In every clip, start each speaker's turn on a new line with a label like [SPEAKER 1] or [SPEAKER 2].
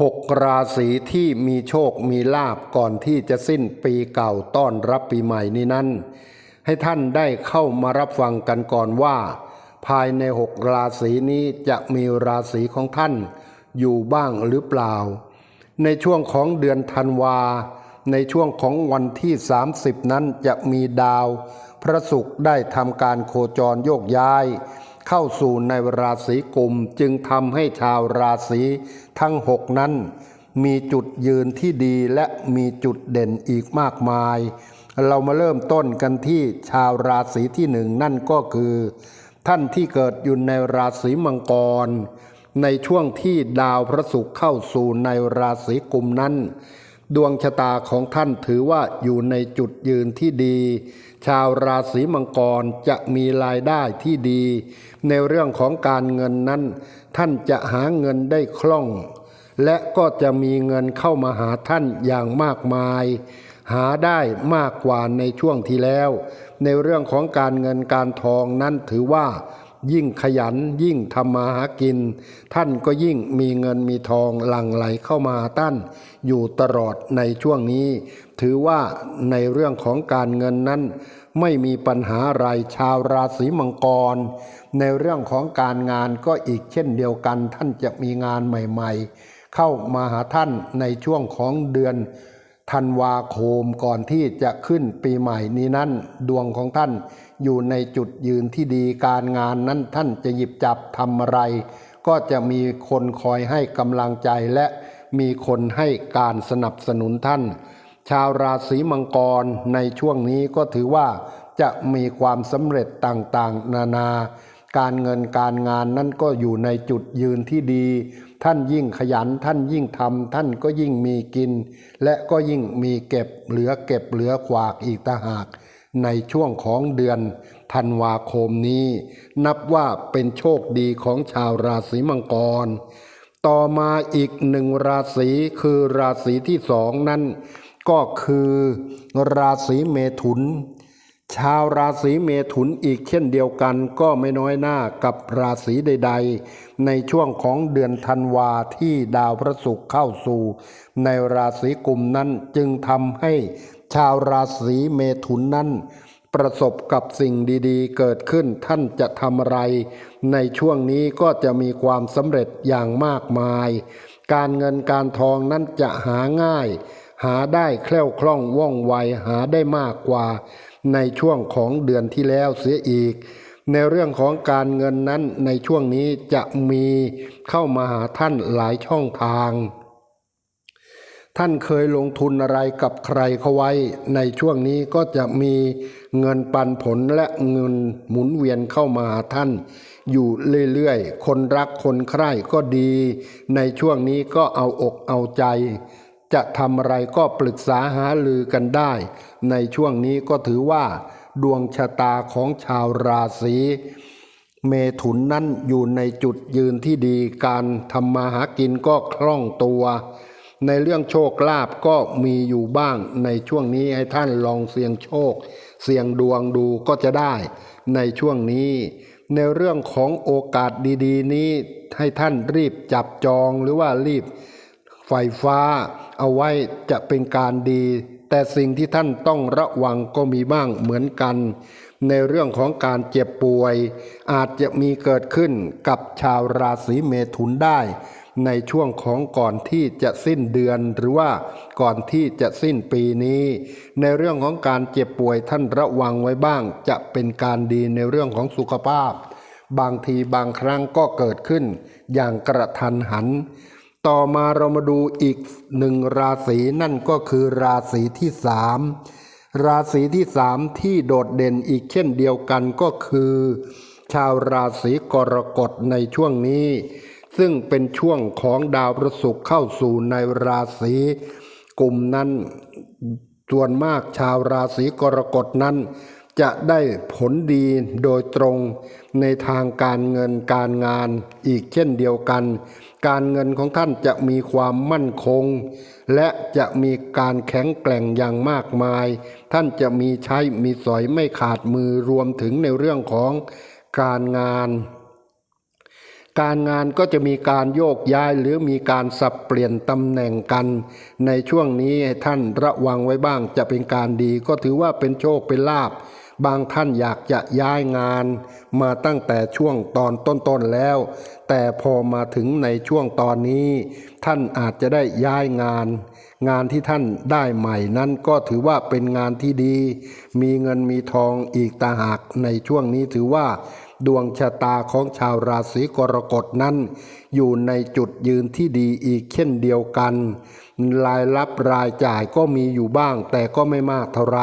[SPEAKER 1] หกราศีที่มีโชคมีลาบก่อนที่จะสิ้นปีเก่าต้อนรับปีใหม่นี้นั้น ให้ท่านได้เข้ามารับฟังกันก่อนว่า ภายในหกราศีนี้จะมีราศีของท่านอยู่บ้างหรือเปล่า ในช่วงของเดือนธันวา ในช่วงของวันที่ 30 นั้นจะมีดาว พระศุกร์ได้ทำการโคจรโยกย้าย เข้าสู่ในราศีกุมจึงทำให้ชาวราศีทั้งหกนั้น มีจุดยืนที่ดีและมีจุดเด่นอีกมากมาย เรามาเริ่มต้นกันที่ชาวราศีที่หนึ่งนั่นก็คือ ท่านที่เกิดอยู่ในราศีมังกร ในช่วงที่ดาวพระศุกร์เข้าสู่ในราศีกุมนั้น ดวงชะตาของท่านถือว่าอยู่ในจุดยืนที่ดี ชาวราศีมังกรจะมีรายได้ที่ดี ในเรื่องของการเงินนั้น ท่านจะหาเงินได้คล่อง และก็จะมีเงินเข้ามาหาท่านอย่างมากมาย หาได้มากกว่าในช่วงที่แล้ว ในเรื่องของการเงินการทองนั้นถือว่า ยิ่งขยันยิ่งทำมาหากิน ท่านก็ยิ่งมีเงินมีทองหลั่งไหลเข้ามาหาท่านอยู่ตลอดในช่วงนี้ ถือว่าในเรื่องของการเงินนั้น ไม่มีปัญหาอะไรชาวราศีมังกร ในเรื่องของการงานก็อีกเช่นเดียวกัน ท่านจะมีงานใหม่ ๆ เข้ามาหาท่านในช่วงของเดือน ธันวาคมก่อนที่จะขึ้นปีใหม่นี้นั้นดวงของท่านอยู่ในจุดยืนที่ดีการงานนั้นท่านจะหยิบจับทำอะไร ก็จะมีคนคอยให้กำลังใจและมีคนให้การสนับสนุนท่าน ชาวราศีมังกรในช่วงนี้ก็ถือว่าจะมีความสำเร็จต่างๆ นานา การเงินการงานนั้นก็อยู่ในจุดยืนที่ดี ท่านยิ่งขยันท่านยิ่งทำท่านก็ยิ่งมีกิน และก็ยิ่งมีเก็บเหลือเก็บเหลือขวากอีกต่าหาก ในช่วงของเดือนธันวาคมนี้ นับว่าเป็นโชคดีของชาวราศีมังกร ต่อมาอีกหนึ่งราศีคือราศีที่สองนั้น ก็คือราศีเมถุน ชาวราศีเมถุนอีกเช่นเดียวกันก็ไม่น้อยหน้ากับราศีใด ๆ ในช่วงของเดือนธันวาที่ดาวพระศุกร์เข้าสู่ ในราศีกุมนั้นจึงทำให้ชาวราศีเมถุนนั้น ประสบกับสิ่งดีๆ เกิดขึ้นท่านจะทำอะไร ในช่วงนี้ก็จะมีความสำเร็จอย่างมากมาย การเงินการทองนั้นจะหาง่าย หาได้แคล่วคล่องว่องไวหาได้มากกว่า ในช่วงของเดือนที่แล้วเสียอีก ในเรื่องของการเงินนั้นในช่วงนี้จะมีเข้ามาหาท่านหลายช่องทาง ท่านเคยลงทุนอะไรกับใครเขาไว้ ในช่วงนี้ก็จะมีเงินปันผลและเงินหมุนเวียนเข้ามาหาท่านอยู่เรื่อยๆ คนรักคนใคร่ก็ดี ในช่วงนี้ก็เอาอกเอาใจ จะทำอะไรก็ปรึกษาหาลือกันได้ ในช่วงนี้ก็ถือว่า ดวงชะตาของชาวราศีเมถุนนั้นอยู่ในจุดยืนที่ดีการทำมาหากินก็คล่องตัว ในเรื่องโชคลาภก็มีอยู่บ้างในช่วงนี้ให้ท่านลองเสี่ยงโชค เสี่ยงดวงดูก็จะได้ ในช่วงนี้ ในเรื่องของโอกาสดี ๆ นี้ให้ท่านรีบจับจองหรือว่ารีบ ไฟฟ้า เอาไว้จะเป็นการดี แต่สิ่งที่ท่านต้องระวังก็มีบ้างเหมือนกัน ในเรื่องของการเจ็บป่วย อาจจะมีเกิดขึ้นกับชาวราศีเมถุนได้ ในช่วงของก่อนที่จะสิ้นเดือนหรือว่าก่อนที่จะสิ้นปีนี้ ในเรื่องของการเจ็บป่วยท่านระวังไว้บ้าง จะเป็นการดีในเรื่องของสุขภาพ บางทีบางครั้งก็เกิดขึ้น อย่างกระทันหัน ต่อมาเรามาดูอีกหนึ่งราศีนั่นก็คือราศีที่สามราศีที่สามที่โดดเด่นอีกเช่นเดียวกันก็คือ ชาวราศีกรกฎในช่วงนี้ ซึ่งเป็นช่วงของดาวพระศุกร์เข้าสู่ในราศีกลุ่มนั้น ส่วนมากชาวราศีกรกฎนั้น จะได้ผลดีโดยตรงในทางการเงินการงานอีกเช่นเดียวกัน การเงินของท่านจะมีความมั่นคง และจะมีการแข็งแกร่งอย่างมากมาย ท่านจะมีใช้มีสอยไม่ขาดมือรวมถึงในเรื่องของการงาน การงานก็จะมีการโยกย้ายหรือมีการสับเปลี่ยนตำแหน่งกัน ในช่วงนี้ท่านระวังไว้บ้างจะเป็นการดีก็ถือว่าเป็นโชคเป็นลาภ บางท่านอยากจะย้ายงานมาตั้งแต่ช่วงตอนต้นๆแล้ว แต่พอมาถึงในช่วงตอนนี้ ท่านอาจจะได้ย้ายงาน งานที่ท่านได้ใหม่นั้นก็ถือว่าเป็นงานที่ดี มีเงินมีทองอีกตาหากในช่วงนี้ถือว่า ดวงชะตาของชาวราศีกรกฎนั้น อยู่ในจุดยืนที่ดีอีกเช่นเดียวกัน รายรับรายจ่ายก็มีอยู่บ้าง แต่ก็ไม่มากเท่าไร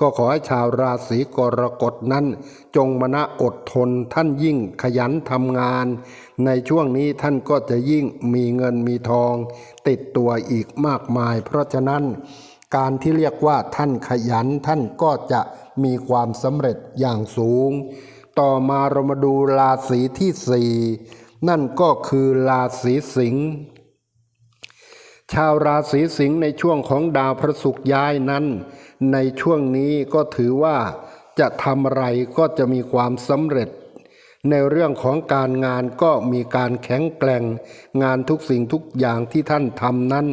[SPEAKER 1] ก็ขอให้ชาวราศีกรกฎนั้น จงมณะอดทนท่านยิ่งขยันทำงาน ในช่วงนี้ท่านก็จะยิ่งมีเงินมีทอง ติดตัวอีกมากมาย เพราะฉะนั้นการที่เรียกว่าท่านขยันท่านก็จะมีความสำเร็จอย่างสูง ต่อมาเรามาดูราศีที่สี่นั่นก็คือราศีสิงห์ ชาวราศีสิงห์ในช่วงของดาวพระศุกร์ย้ายนั้น ในช่วงนี้ก็ถือว่าจะทำอะไรก็จะมีความสำเร็จ ในเรื่องของการงานก็มีการแข็งแกร่ง งานทุกสิ่งทุกอย่างที่ท่านทำนั้น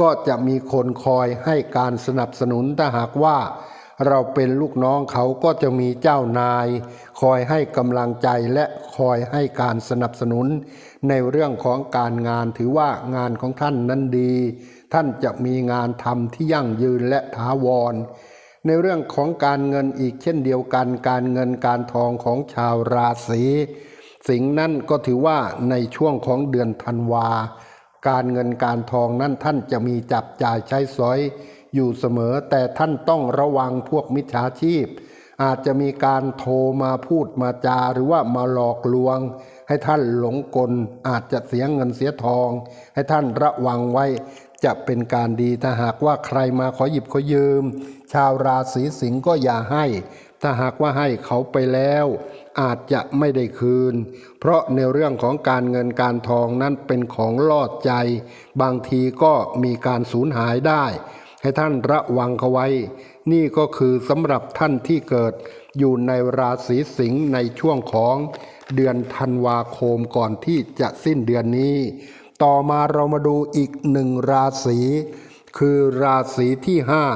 [SPEAKER 1] ก็จะมีคนคอยให้การสนับสนุนถ้าหากว่า เราเป็นลูกน้องเขาก็จะมีเจ้านาย คอยให้กำลังใจและคอยให้การสนับสนุน ในเรื่องของการงานถือว่างานของท่านนั้นดี ท่านจะมีงานทำที่ยั่งยืนและถาวร ในเรื่องของการเงินอีกเช่นเดียวกัน การเงินการทองของชาวราศีสิงห์นั่นก็ถือว่าในช่วงของเดือนธันวาการเงินการทองนั้นท่านจะมีจับจ่ายใช้สอย อยู่เสมอ แต่ท่านต้องระวังพวกมิจฉาชีพ อาจจะมีการโทรมาพูดมาจาหรือว่ามาหลอกลวง ให้ท่านหลงกล อาจจะเสียเงินเสียทอง ให้ท่านระวังไว้จะเป็นการดีถ้าหากว่าใครมาขอหยิบขอยืม ชาวราศีสิงห์ก็อย่าให้ ถ้าหากว่าให้เขาไปแล้ว อาจจะไม่ได้คืน เพราะในเรื่องของการเงินการทองนั้นเป็นของลอดใจ บางทีก็มีการสูญหายได้ ให้ท่านระวังเขาไว้ นี่ก็คือสำหรับท่านที่เกิดอยู่ในราศีสิงห์ในช่วงของเดือนธันวาคมก่อนที่จะสิ้นเดือนนี้ ต่อมาเรามาดูอีกหนึ่งราศีคือราศีที่ห้า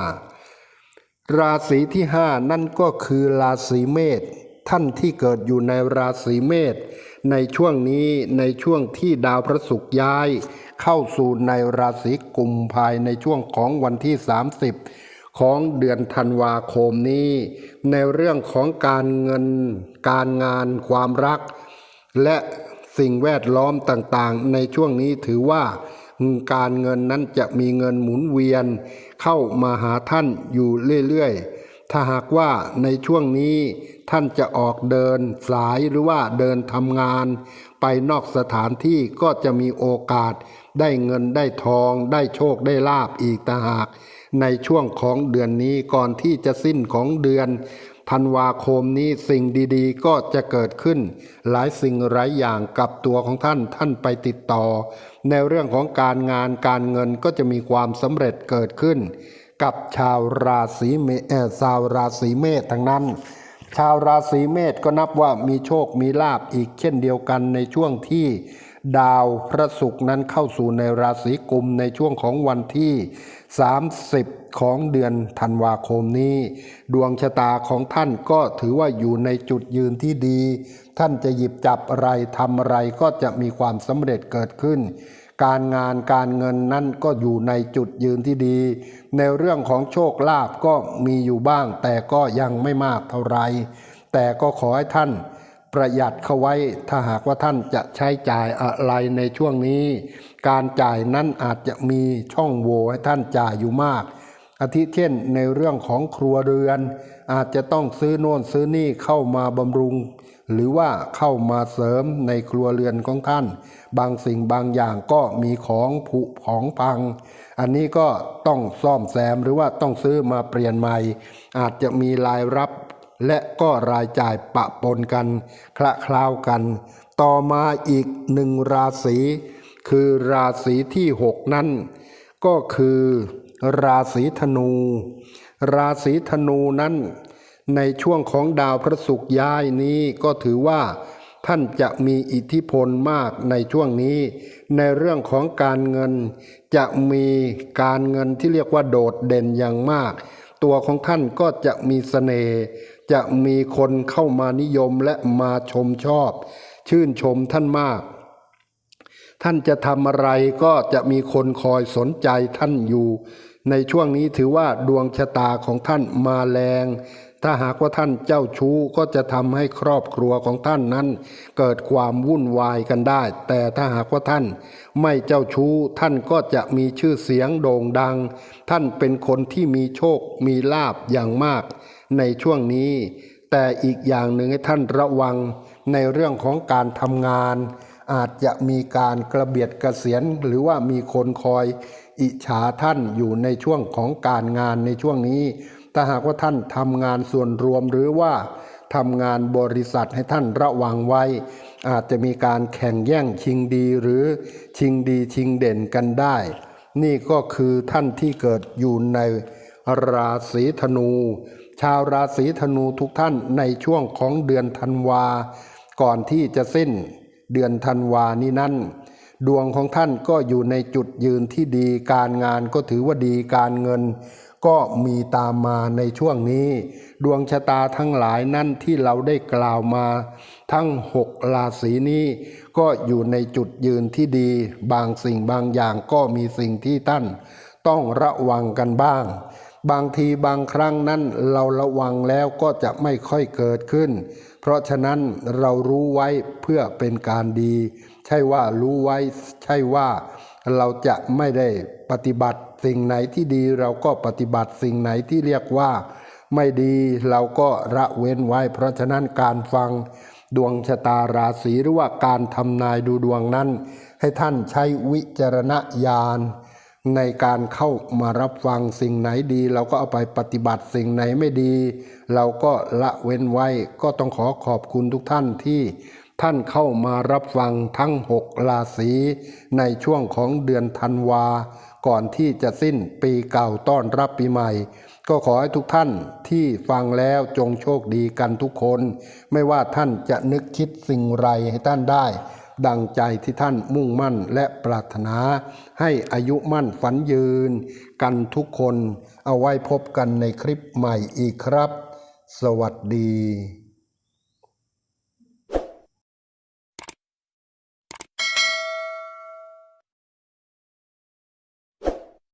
[SPEAKER 1] ราศีที่ห้านั่นก็คือราศีเมษท่านที่เกิดอยู่ในราศีเมษในช่วงนี้ในช่วงที่ดาวพระศุกร์ย้าย เข้าสู่ในราศีกุมภายในช่วงของวันที่ 30 ของเดือนธันวาคมนี้ ในเรื่องของการเงินการงานความรัก และสิ่งแวดล้อมต่างๆ ในช่วงนี้ถือว่าการเงินนั้นจะมีเงินหมุนเวียน เข้ามาหาท่านอยู่เรื่อยๆ ถ้าหากว่าในช่วงนี้ท่านจะออกเดินสายหรือว่าเดินทำงาน ไปนอกสถานที่ก็จะมีโอกาส ได้เงินได้ทอง ได้โชคได้ลาบอีกต่างหาก ในช่วงของเดือนนี้ก่อนที่จะสิ้นของเดือนธันวาคมนี้สิ่งดีๆ ก็จะเกิดขึ้น หลายสิ่งหลายอย่างกับตัวของท่านท่านไปติดต่อ ในเรื่องของการงานการเงินก็จะมีความสำเร็จเกิดขึ้น กับชาวราศีเมษชาวราศีเมษทั้งนั้น ชาวราศีเมษก็นับว่ามีโชคมีลาบอีกเช่นเดียวกันในช่วงที่ดาวพระศุกร์นั้นเข้าสู่ในราศีกุมในช่วงของวันที่ 30 ของเดือนธันวาคมนี้ ดวงชะตาของท่านก็ถือว่าอยู่ในจุดยืนที่ดี ท่านจะหยิบจับอะไรทำอะไรก็จะมีความสำเร็จเกิดขึ้น การงานการเงินนั้นก็อยู่ในจุดยืนที่ดี ในเรื่องของโชคลาภก็มีอยู่บ้าง แต่ก็ยังไม่มากเท่าไร แต่ก็ขอให้ท่านประหยัดเข้าไว้ถ้าหากว่าท่านจะใช้จ่ายอะไรในช่วงนี้ การจ่ายนั้นอาจจะมีช่องโหว่ให้ท่านจ่ายอยู่มาก อาทิเช่นในเรื่องของครัวเรือน อาจจะต้องซื้อโน่นซื้อนี่เข้ามาบำรุง หรือว่าเข้ามาเสริมในครัวเรือนของท่าน บางสิ่งบางอย่างก็มีของผุของพัง อันนี้ก็ต้องซ่อมแซมหรือว่าต้องซื้อมาเปลี่ยนใหม่ อาจจะมีรายรับและก็รายจ่ายปะปนกันคละคลาวกัน ต่อมาอีกหนึ่งราศีคือราศีที่หกนั้น ก็คือ ราศีธนู ราศีธนูนั้นในช่วงของดาวพระศุกร์ย้ายนี้ก็ถือว่าท่านจะมีอิทธิพลมากในช่วงนี้ ในเรื่องของการเงินจะมีการเงินที่เรียกว่าโดดเด่นอย่างมาก ตัวของท่านก็จะมีเสน่ห์จะมีคนเข้ามานิยมและมาชมชอบ ชื่นชมท่านมาก ท่านจะทำอะไรก็จะมีคนคอยสนใจท่านอยู่ ในช่วงนี้ถือว่าดวงชะตาของท่านมาแรง ถ้าหากว่าท่านเจ้าชู้ก็จะทำให้ครอบครัวของท่านนั้น เกิดความวุ่นวายกันได้ แต่ถ้าหากว่าท่านไม่เจ้าชู้ท่านก็จะมีชื่อเสียงโด่งดัง ท่านเป็นคนที่มีโชคมีลาบอย่างมาก ในช่วงนี้ แต่อีกอย่างหนึ่งให้ท่านระวังในเรื่องของการทำงาน อาจจะมีการกระเบียดกระเสียนหรือว่ามีคนคอย อิจฉาท่านอยู่ในช่วงของการงานในช่วงนี้ ถ้าหากว่าท่านทำงานส่วนรวมหรือว่าทำงานบริษัทให้ท่านระวังไว้ อาจจะมีการแข่งแย่งชิงดีหรือชิงดีชิงเด่นกันได้ นี่ก็คือท่านที่เกิดอยู่ในราศีธนู ชาวราศีธนูทุกท่านในช่วงของเดือนธันวา ก่อนที่จะสิ้นเดือนธันวานี้นั้น ดวงของท่านก็อยู่ในจุดยืนที่ดี การงานก็ถือว่าดีการเงิน ก็มีตามมาในช่วงนี้ ดวงชะตาทั้งหลายนั่นที่เราได้กล่าวมา ทั้งหกราศีนี้ ก็อยู่ในจุดยืนที่ดี บางสิ่งบางอย่างก็มีสิ่งที่ท่านต้องระวังกันบ้าง บางทีบางครั้งนั้นเราระวังแล้วก็จะไม่ค่อยเกิดขึ้น เพราะฉะนั้นเรารู้ไว้เพื่อเป็นการดี ใช่ว่ารู้ไว้ใช่ว่าเราจะไม่ได้ปฏิบัติสิ่งไหนที่ดีเราก็ปฏิบัติสิ่งไหนที่เรียกว่า ไม่ดีเราก็ละเว้นไว้ เพราะฉะนั้นการฟังดวงชะตาราศีหรือว่าการทำนายดูดวงนั้น ให้ท่านใช้วิจารณญาณในการเข้ามารับฟังสิ่งไหนดี เราก็เอาไปปฏิบัติสิ่งไหนไม่ดี เราก็ละเว้นไว้ก็ต้องขอขอบคุณทุกท่านที่ ท่านเข้ามารับฟังทั้งหกราศีในช่วงของเดือนธันวา ก่อนที่จะสิ้นปีเก่าต้อนรับปีใหม่ ก็ขอให้ทุกท่านที่ฟังแล้วจงโชคดีกันทุกคน ไม่ว่าท่านจะนึกคิดสิ่งไรให้ท่านได้ ดังใจที่ท่านมุ่งมั่นและปรารถนา ให้อายุมั่นฝันยืน กันทุกคน เอาไว้พบกันในคลิปใหม่อีกครับ สวัสดี